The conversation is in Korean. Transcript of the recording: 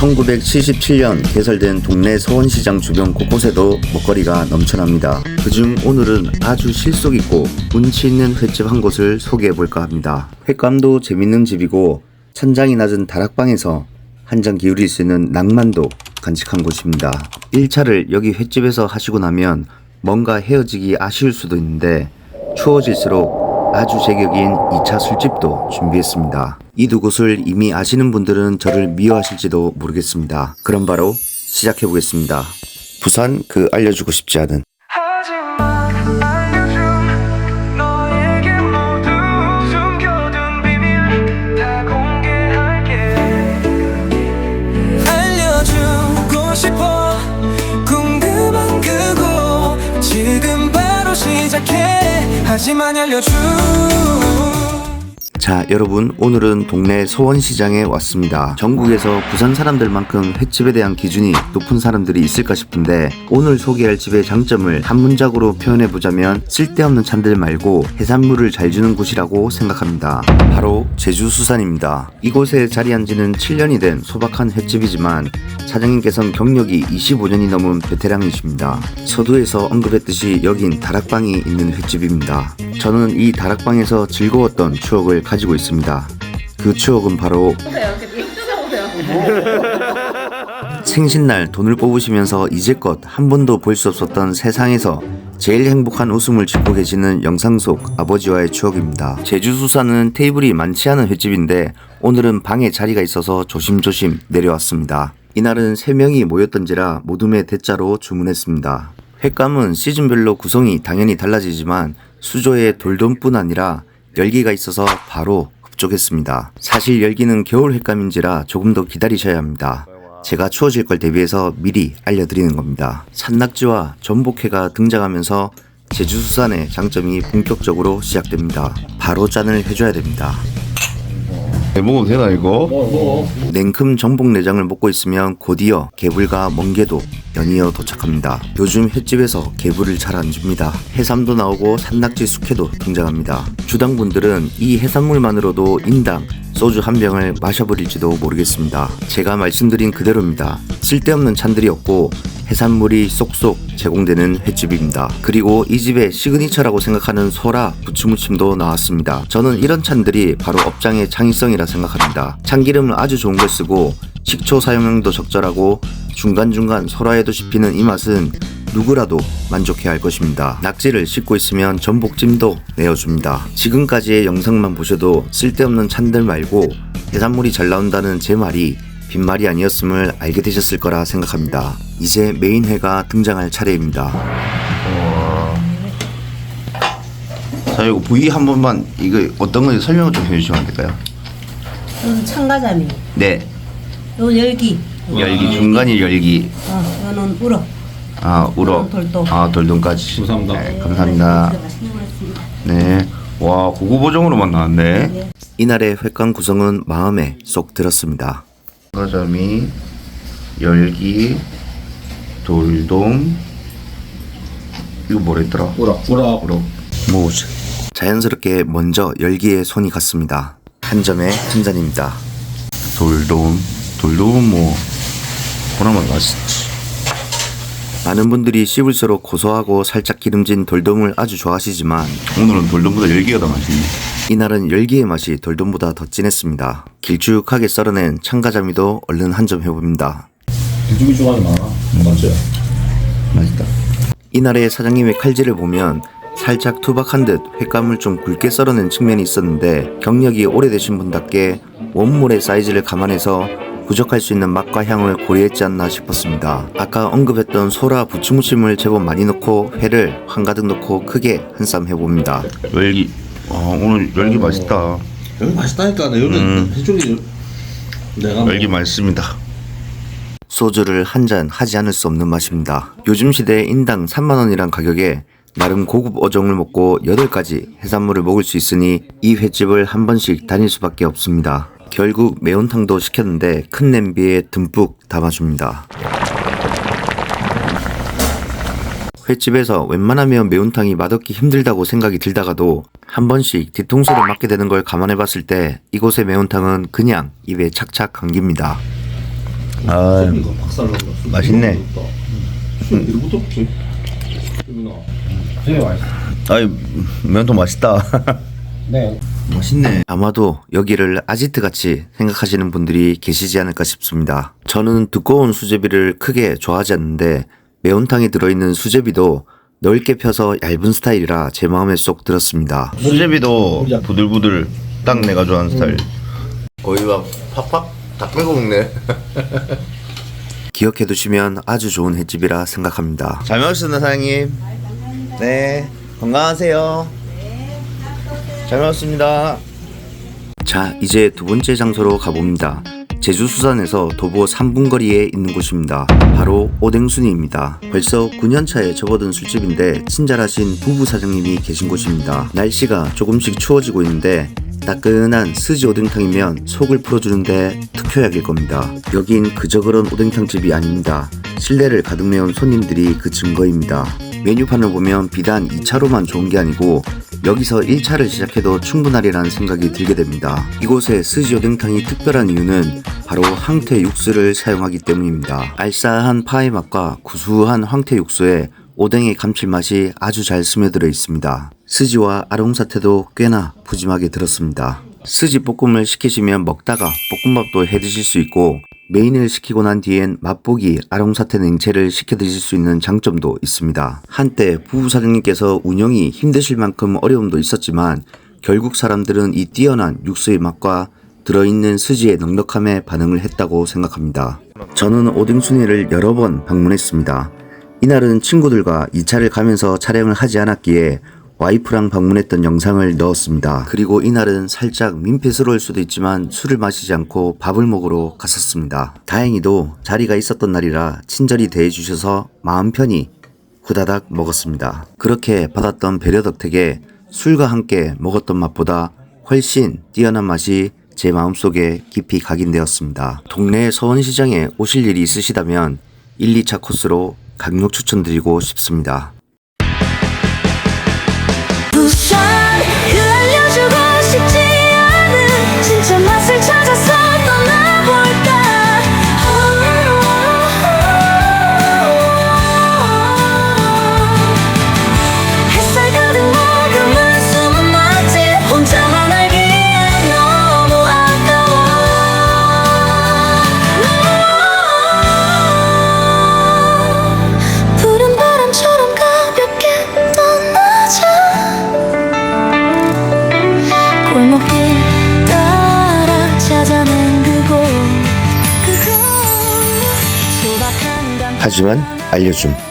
1977년 개설된 동네 서원시장 주변 곳곳에도 먹거리가 넘쳐납니다. 그중 오늘은 아주 실속 있고 운치 있는 횟집 한 곳을 소개해 볼까 합니다. 횟감도 재밌는 집이고 천장이 낮은 다락방에서 한 잔 기울일 수 있는 낭만도 간직한 곳입니다. 1차를 여기 횟집에서 하시고 나면 뭔가 헤어지기 아쉬울 수도 있는데 추워질수록 아주 제격인 2차 술집도 준비했습니다. 이 두 곳을 이미 아시는 분들은 저를 미워하실지도 모르겠습니다. 그럼 바로 시작해 보겠습니다. 부산 그 알려주고 싶지 않은 하지만 알려줘 자, 여러분, 오늘은 동네 소원시장에 왔습니다. 전국에서 부산 사람들만큼 횟집에 대한 기준이 높은 사람들이 있을까 싶은데, 오늘 소개할 집의 장점을 한 문장으로 표현해보자면, 쓸데없는 찬들 말고 해산물을 잘 주는 곳이라고 생각합니다. 바로 제주수산입니다. 이곳에 자리한 지는 7년이 된 소박한 횟집이지만, 사장님께서는 경력이 25년이 넘은 베테랑이십니다. 서두에서 언급했듯이 여긴 다락방이 있는 횟집입니다. 저는 이 다락방에서 즐거웠던 추억을 가지고 있습니다. 그 추억은 바로. 생신날 돈을 뽑으시면서 이제껏 한 번도 볼 수 없었던 세상에서 제일 행복한 웃음을 짓고 계시는 영상 속 아버지와의 추억입니다. 제주수산은 테이블이 많지 않은 횟집인데 오늘은 방에 자리가 있어서 조심조심 내려왔습니다. 이날은 3명이 모였던지라 모둠의 대자로 주문했습니다. 횟감은 시즌별로 구성이 당연히 달라지지만 수조에 돌돔뿐 아니라 열기가 있어서 바로 흡족했습니다. 사실 열기는 겨울 횟감인지라 조금 더 기다리셔야 합니다. 제가 추워질 걸 대비해서 미리 알려드리는 겁니다. 산낙지와 전복회가 등장하면서 제주수산의 장점이 본격적으로 시작됩니다. 바로 짠을 해줘야 됩니다. 네, 먹어도 되나 이거? 냉큼 전복 내장을 먹고 있으면 곧이어 개불과 멍게도 연이어 도착합니다. 요즘 횟집에서 개불을 잘 안 줍니다. 해삼도 나오고 산낙지 숙회도 등장합니다. 주당분들은 이 해산물만으로도 인당 소주 한 병을 마셔버릴지도 모르겠습니다. 제가 말씀드린 그대로입니다. 쓸데없는 찬들이 없고 해산물이 쏙쏙 제공되는 횟집입니다. 그리고 이 집의 시그니처라고 생각하는 소라 부추무침도 나왔습니다. 저는 이런 찬들이 바로 업장의 창의성이라 생각합니다. 참기름을 아주 좋은 걸 쓰고 식초 사용량도 적절하고 중간중간 소라에도 씹히는 이 맛은 누구라도 만족해야 할 것입니다. 낙지를 씹고 있으면 전복찜도 내어줍니다. 지금까지의 영상만 보셔도 쓸데없는 찬들 말고 해산물이 잘 나온다는 제 말이 빈말이 아니었음을 알게 되셨을 거라 생각합니다. 이제 메인회가 등장할 차례입니다. 자 이거 부위 한 번만 이거 어떤 건지 설명을 좀 해주시면 안 될까요? 이건 참가자미. 네 이건 열기. 열기 중간이 열기 어, 이거는 우럭. 아 우럭 돌돔. 아 돌돔까지 감사합니다 네, 감사합니다. 네와 고급 버전으로만 나왔네 이날의 횟감 구성은 마음에 쏙 들었습니다. 가자미 열기 돌돔 이거 뭐랬더라? 우럭 우럭 우럭 모즈. 자연스럽게 먼저 열기에 손이 갔습니다. 한 점에 한 잔입니다. 돌돔 돌돔은 뭐 보나마 맛있지 많은 분들이 씹을수록 고소하고 살짝 기름진 돌돔을 아주 좋아하시지만 오늘은 돌돔보다 열기가 더 맛있네 이날은 열기의 맛이 돌돔보다 더 진했습니다. 길쭉하게 썰어낸 참가자미도 얼른 한 점 해봅니다. 좋아하는 많아. 맞죠? 맛있다 이날의 사장님의 칼질을 보면 살짝 투박한 듯 횟감을 좀 굵게 썰어낸 측면이 있었는데 경력이 오래되신 분답게 원물의 사이즈를 감안해서 부족할 수 있는 맛과 향을 고려했지 않나 싶었습니다. 아까 언급했던 소라 부추무침을 제법 많이 넣고 회를 한가득 넣고 크게 한쌈 해봅니다. 열기 와 오늘 열기 맛있다 여기 맛있다니까. 내 여기 해쪽이 내가 열기 맛있습니다 소주를 한 잔 하지 않을 수 없는 맛입니다. 요즘 시대에 인당 3만원이란 가격에 나름 고급 어종을 먹고 8가지 해산물을 먹을 수 있으니 이 횟집을 한 번씩 다닐 수밖에 없습니다. 결국 매운탕도 시켰는데 큰 냄비에 듬뿍 담아줍니다. 횟집에서 웬만하면 매운탕이 맛없기 힘들다고 생각이 들다가도 한 번씩 뒤통수를 맞게 되는 걸 감안해 봤을 때 이곳의 매운탕은 그냥 입에 착착 감깁니다. 아. 맛있네. 없지. 여민아. 되게 맛있어. 아이 면도 맛있다. 네. 맛있네. 아마도 여기를 아지트 같이 생각하시는 분들이 계시지 않을까 싶습니다. 저는 두꺼운 수제비를 크게 좋아하지 않는데 매운탕에 들어있는 수제비도 넓게 펴서 얇은 스타일이라 제 마음에 쏙 들었습니다. 수제비도 부들부들 딱 내가 좋아하는 스타일. 거의 막 팍팍 다 빼고 먹네. 기억해 두시면 아주 좋은 횟집이라 생각합니다. 잘 먹었습니다 사장님. 네 건강하세요. 잘 먹었습니다. 자, 이제 두 번째 장소로 가봅니다. 제주 수산에서 도보 3분 거리에 있는 곳입니다. 바로 오뎅순이입니다. 벌써 9년차에 접어든 술집인데 친절하신 부부 사장님이 계신 곳입니다. 날씨가 조금씩 추워지고 있는데 따끈한 스지 오뎅탕이면 속을 풀어주는데 특효약일 겁니다. 여긴 그저 그런 오뎅탕집이 아닙니다. 신뢰를 가득 메운 손님들이 그 증거입니다. 메뉴판을 보면 비단 2차로만 좋은 게 아니고 여기서 1차를 시작해도 충분하리라는 생각이 들게 됩니다. 이곳의 스지 오뎅탕이 특별한 이유는 바로 황태 육수를 사용하기 때문입니다. 알싸한 파의 맛과 구수한 황태 육수에 오뎅의 감칠맛이 아주 잘 스며들어 있습니다. 스지와 아롱사태도 꽤나 푸짐하게 들었습니다. 스지 볶음을 시키시면 먹다가 볶음밥도 해 드실 수 있고 메인을 시키고 난 뒤엔 맛보기 아롱사태 냉채를 시켜 드실 수 있는 장점도 있습니다. 한때 부부 사장님께서 운영이 힘드실 만큼 어려움도 있었지만 결국 사람들은 이 뛰어난 육수의 맛과 들어있는 스지의 넉넉함에 반응을 했다고 생각합니다. 저는 오뎅순이를 여러 번 방문했습니다. 이날은 친구들과 2차를 가면서 촬영을 하지 않았기에 와이프랑 방문했던 영상을 넣었습니다. 그리고 이날은 살짝 민폐스러울 수도 있지만 술을 마시지 않고 밥을 먹으러 갔었습니다. 다행히도 자리가 있었던 날이라 친절히 대해주셔서 마음 편히 후다닥 먹었습니다. 그렇게 받았던 배려 덕택에 술과 함께 먹었던 맛보다 훨씬 뛰어난 맛이 제 마음속에 깊이 각인되었습니다. 동네 서원시장에 오실 일이 있으시다면 1, 2차 코스로 강력 추천드리고 싶습니다. 그곳